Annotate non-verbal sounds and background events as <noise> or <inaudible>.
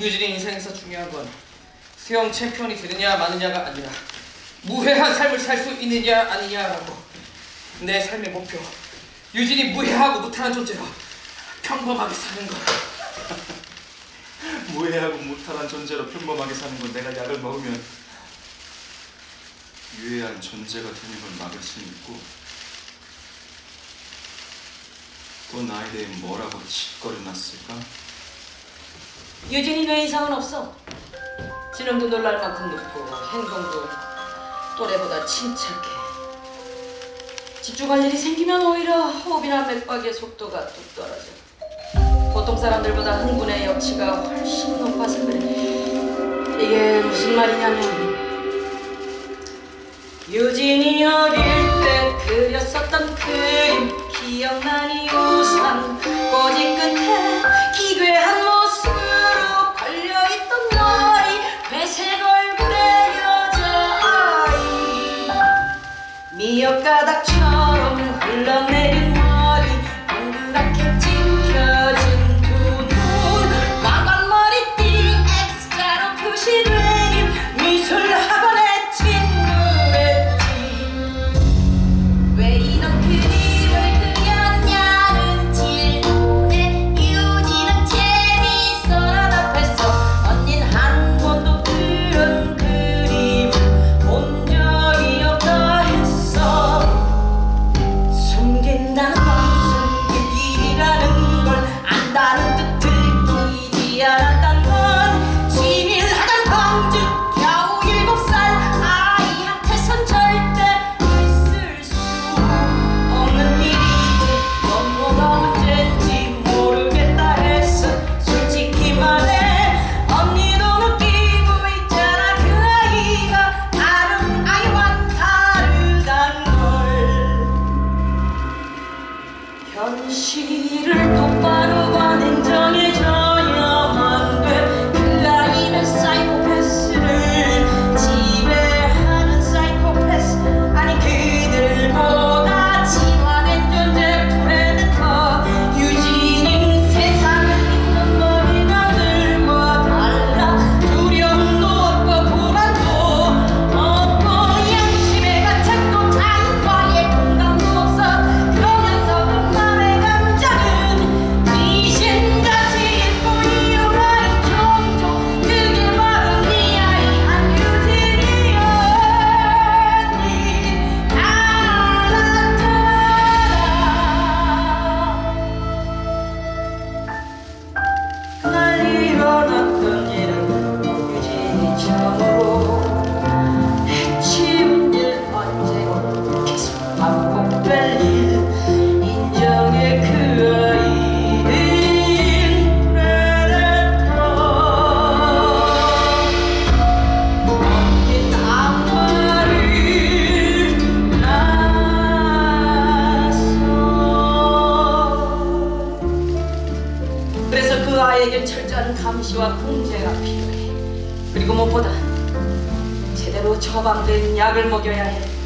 유진이 인생에서 중요한 건 수영 챔피언이 되느냐 마느냐가 아니라 무해한 삶을 살 수 있느냐 아니냐라고 내 삶의 목표 유진이 무해하고 무탈한 존재로 평범하게 사는 거 <laughs> 무해하고 무탈한 존재로 평범하게 사는 건 내가 약을 먹으면 유해한 존재가 되는 걸 막을 수 있고 또 나에 대해 뭐라고 짓거려놨을까? 유진이 뇌 이상은 없어. 지능도 놀랄 만큼 높고 행동도 또래보다 침착해. 집중할 일이 생기면 오히려 호흡이나 맥박의 속도가 뚝 떨어져. 보통 사람들보다 흥분의 역치가 훨씬 높아서 그래. 이게 무슨 말이냐면 유진이 어릴 현실을 똑바로 봐낸 그래서 그 아이에게 철저한 감시와 통제가 필요해. 그리고 무엇보다 제대로 처방된 약을 먹여야 해.